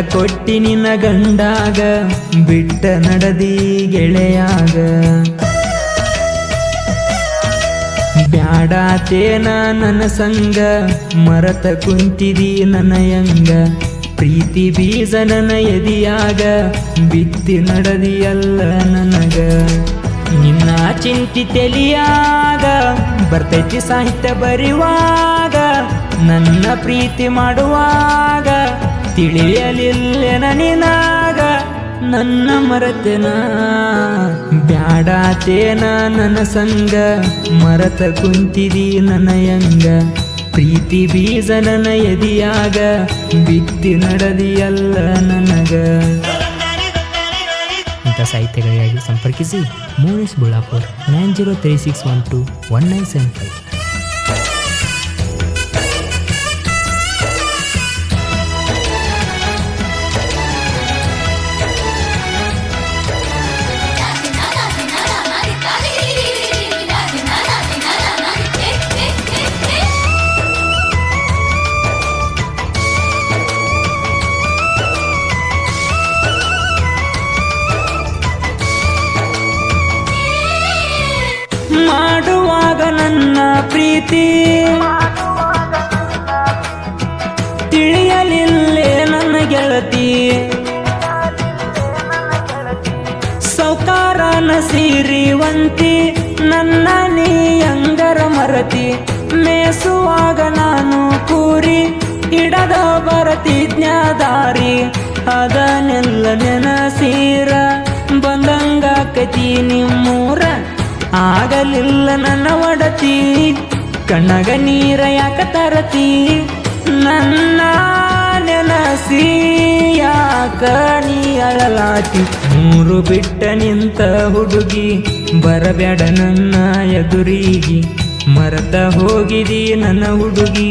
ಕೊಟ್ಟಿ ನಿನ್ನ ಗಂಡಾಗ ಬಿಟ್ಟ ನಡದಿ ಗೆಳೆಯಾಗ. ಬ್ಯಾಡಾತೇನ ನನ್ನ ಸಂಗ, ಮರತ ಕುಂತಿದಿ ನನ್ನ ಯಂಗ. ಪ್ರೀತಿ ಬೀಜ ನನ್ನ ಎದಿಯಾಗ, ಬಿತ್ತಿ ನಡದಿಯಲ್ಲ ನನಗ. ನಿನ್ನ ಚಿಂತಿ ತೆಲಿಯಾಗ, ಬರ್ತೈತಿ ಸಾಹಿತ್ಯ ಬರೆಯುವಾಗ ನನ್ನ ಪ್ರೀತಿ ಮಾಡುವಾಗ. ತಿಳಿಯಲಿಲ್ಲೆನ ನಿನಾಗ ನನ್ನ ಮರತೆನ? ಬ್ಯಾಡಾತೇನ ನನ್ನ ಸಂಗ? ಮರತ ಕುಂತಿದಿ ನನಯಂಗ ಯಂಗ ಪ್ರೀತಿ ಬೀಜ ನನ್ನ ಎದಿಯಾಗ? ಬಿತ್ತಿ ನಡದಿಯಲ್ಲ ನನಗ? ಇಂಥ ಸಾಹಿತ್ಯಗಳಿಗಾಗಿ ಸಂಪರ್ಕಿಸಿ movies Bullapur nine zero three six one two one nine seven five. ಪ್ರೀತಿ. ತಿಳಿಯಲಿಲ್ಲೇ ನನ್ನ ಗೆಳತಿ. ಸೌಕಾರನ ಸಿರಿವಂತಿ, ನನ್ನ ನೀ ಅಂಗರ ಮರತಿ. ಮೇಸುವಾಗ ನಾನು ಕೂರಿ, ಇಡದ ಬರತಿ ಜ್ಞಾದಾರಿ. ಅದನ್ನೆಲ್ಲ ನೆನಸೀರ, ಬಂದಂಗಾಕತಿ ನಿಮ್ಮೂರ. ಆಗಲಿಲ್ಲ ನನ್ನ ಒಡತಿ. ಕಣ್ಣಗ ನೀರ ಯಾಕ ತರತಿ? ನನ್ನ ನೆನಸಿ ಯಾಕ ನೀ ಅಳಲಾತಿ? ಮೂರು ಬಿಟ್ಟ ನಿಂತ ಹುಡುಗಿ ಬರಬೇಡ ನನ್ನ ಎದುರಿಗೆ. ಮರತ ಹೋಗಿದಿ ನನ್ನ ಹುಡುಗಿ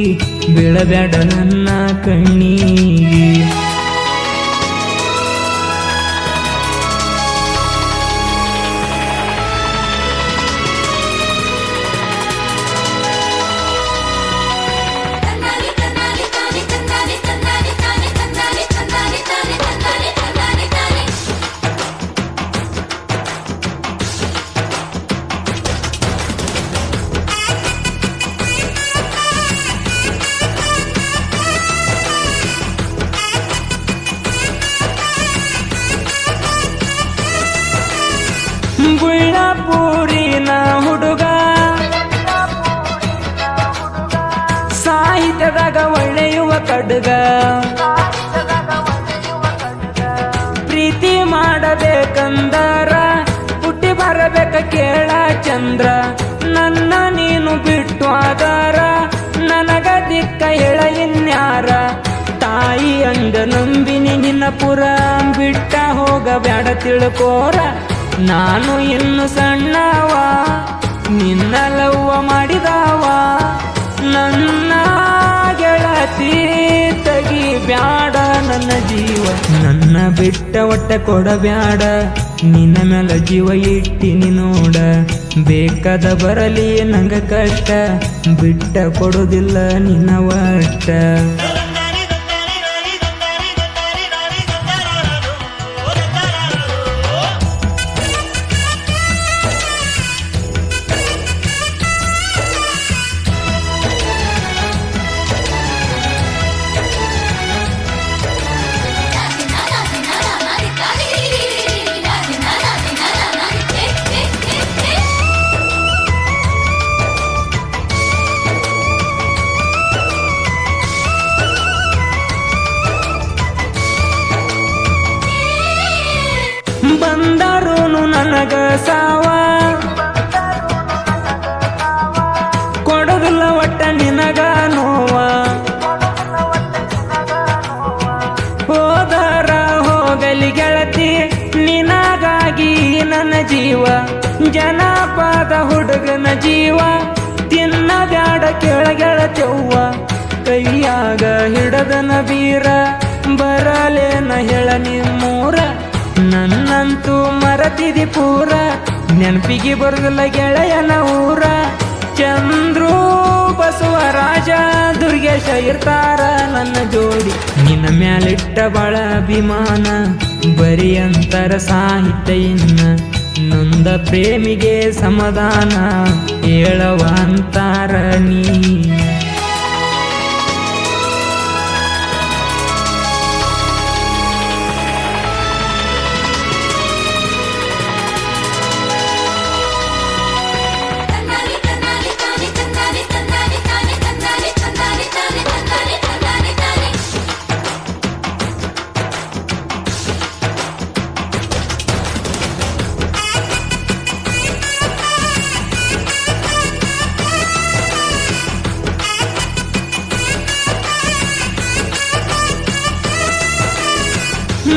ಬೀಳಬೇಡ ನನ್ನ ಕಣ್ಣಿಗೆ. ಸಾಹಿತ್ಯದಾಗ ಒಳ್ಳೆಯುವ ಕಡುಗ. ಪ್ರೀತಿ ಮಾಡಬೇಕಂದರ, ಹುಟ್ಟಿ ಬರಬೇಕ ಕೇಳ ಚಂದ್ರ. ನನ್ನ ನೀನು ಬಿಟ್ಟು ಆದಾರ ನನಗ ದಿಕ್ಕ ಹೇಳ ಇನ್ಯಾರ. ತಾಯಿ ಅಂದ ನಂಬಿನಿ ನಿನ್ನ ಪುರ ಬಿಟ್ಟ ಹೋಗಬೇಡ ತಿಳ್ಕೋರ. ನಾನು ಇನ್ನು ಸಣ್ಣವ, ನಿನ್ನ ಲವ್ವ ಮಾಡಿದವ. ನನ್ನ ಗೆಳತಿ, ತಗಿ ಬ್ಯಾಡ ನನ್ನ ಜೀವ. ನನ್ನ ಬಿಟ್ಟ ಒಟ್ಟ ಕೊಡಬ್ಯಾಡ ನಿನ್ನ ಮೇಲ ಜೀವ ಇಟ್ಟಿನಿ ನೋಡ. ಬೇಕಾದ ಬರಲಿ ನಂಗ ಕಷ್ಟ. ಬಿಟ್ಟ ಕೊಡುದಿಲ್ಲ ನಿನ್ನ ಒಟ್ಟ. ಬಂದರೂನು ನನಗ ಸಾವ. ಕೊಡೋದಿಲ್ಲ ಒಟ್ಟ ನಿನಗ ನೋವ. ಹೋದರ ಹೋಗಲಿ ಗೆಳತಿ, ನಿನಗಾಗಿ ನನ್ನ ಜೀವ. ಜನಪದ ಹುಡುಗನ ಜೀವ ತಿನ್ನ ಬ್ಯಾಡ ಕೆಳಗೆಳ ಚೌವ್ವ. ಕೈಯಾಗ ಹಿಡದನ ಬೀರ, ಬರಲೇನ ಹೇಳ ನಿಮ್ಮೂರ. ನನ್ನಂತೂ ಮರತಿದಿ ಪೂರ, ನೆನಪಿಗೆ ಬರುದಿಲ್ಲ ಗೆಳೆಯನ ಊರ. ಚಂದ್ರು ಬಸವರಾಜ ದುರ್ಗೇಶ ಇರ್ತಾರ ನನ್ನ ಜೋಡಿ. ನಿನ್ನ ಮ್ಯಾಲಿಟ್ಟ ಬಾಳ ಅಭಿಮಾನ, ಬರೀ ಅಂತರ ಸಾಹಿತ್ಯ ಇನ್ನ. ನೊಂದ ಪ್ರೇಮಿಗೆ ಸಮಾಧಾನ, ಹೇಳವ ಅಂತಾರ ನೀ.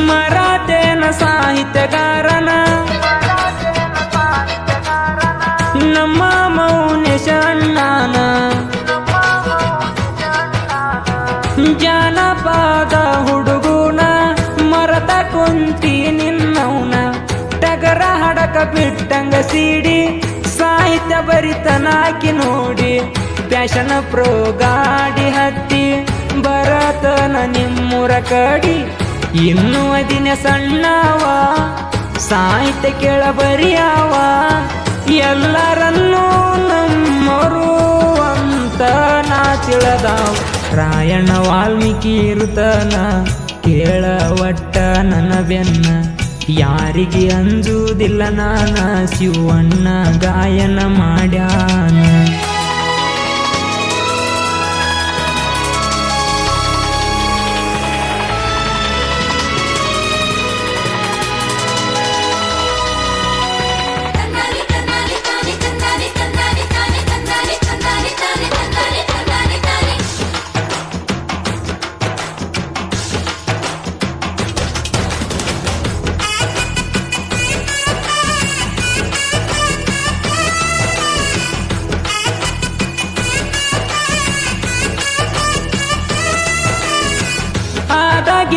ಮರಾಠೇನ ಸಾಹಿತ್ಯಗಾರನ. ನಮ್ಮ ಮೌನೇಶ ಅಣ್ಣನ ಹುಡುಗುನ ಮರತ ಕುಂತಿ ನಿನ್ನವನ. ಟಗರ ಹಡಕ ಬಿಟ್ಟಂಗ ಸೀಡಿ, ಸಾಹಿತ್ಯ ಬರಿತನಾಕಿ ನೋಡಿ. ಪ್ಯಾಶನ ಪ್ರೋ ಗಾಡಿ ಹತ್ತಿ ಬರತನ ನಿಮ್ಮೂರ ಕಡಿ. ಇನ್ನು ಅದಿನ ಸಣ್ಣವ, ಸಾಹಿತ್ಯ ಕೇಳ ಬರಿಯವ ಎಲ್ಲರನ್ನೂ ನಮ್ಮರು ಅಂತ ನಾ ತಿಳಿದಾವ. ರಾಯಣ್ಣ ವಾಲ್ಮೀಕಿ ಇರುತ್ತನ ಕೇಳ ಒಟ್ಟ ನನ್ನ ಬೆನ್ನ ಯಾರಿಗೆ ಅಂಜುವುದಿಲ್ಲ ನಾನ, ಶಿವಣ್ಣ ಗಾಯನ ಮಾಡ್ಯಾನ.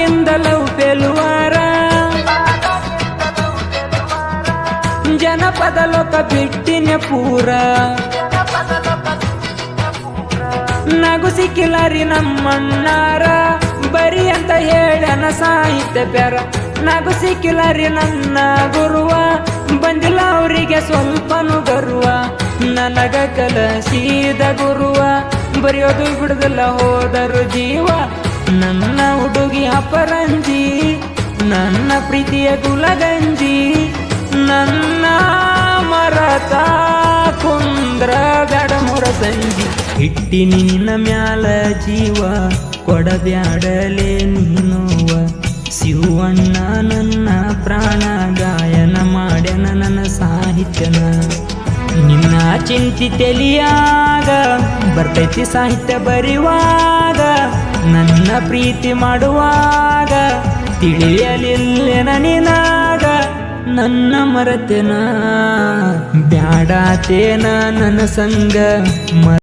ಆದಾಗಿಂದಲೂ ಪೆಲುವಾರ ಜನಪದ ಲೋಕ ಬಿಟ್ಟಿನ ಪೂರ. ನಗು ಸಿಕ್ಕಿಲಾರಿ ನಮ್ಮಣ್ಣಾರ. ಬರಿ ಅಂತ ಹೇಳನ ಸಾಹಿತ್ಯ ಪ್ಯಾರ. ನಗು ಸಿಕ್ಕಿಲಾರಿ ನನ್ನ ಗುರುವ. ಬಂದಿಲ್ಲ ಅವರಿಗೆ ಸ್ವಲ್ಪನು ಗರ್ವ. ನನಗ ಕಲಸೀದ ಗುರುವ. ಬರೆಯೋದು ಬಿಡುದಿಲ್ಲ ಹೋದರು ಜೀವ. ನನ್ನ ಹುಡುಗಿ ಅಪರಂಜಿ, ನನ್ನ ಪ್ರೀತಿಯ ಗುಲಗಂಜಿ, ನನ್ನ ಮರತ ಕುಂದ್ರ ಬ್ಯಾಡ ಮೊರ ಸಂಜಿ. ಇಟ್ಟಿ ನಿನ್ನ ಮ್ಯಾಲ ಜೀವ, ಕೊಡಬ್ಯಾಡಲೆ ನೀನೋವ. ಶಿವಣ್ಣ ನನ್ನ ಪ್ರಾಣ, ಗಾಯನ ಮಾಡ್ಯನ ನನ್ನ ಸಾಹಿತ್ಯನ. ನಿನ್ನ ಚಿಂತಿ ತೆಲಿಯಾಗ, ಬರ್ತೈತಿ ಸಾಹಿತ್ಯ ಬರಿವಾಗ. ನನ್ನ ಪ್ರೀತಿ ಮಾಡುವಾಗ ತಿಳಿಯಲಿಲ್ಲ ನಿನಾಗ? ನನ್ನ ಮರತೆನ? ಬ್ಯಾಡಾತೇನ ನನ್ನ ಸಂಗ?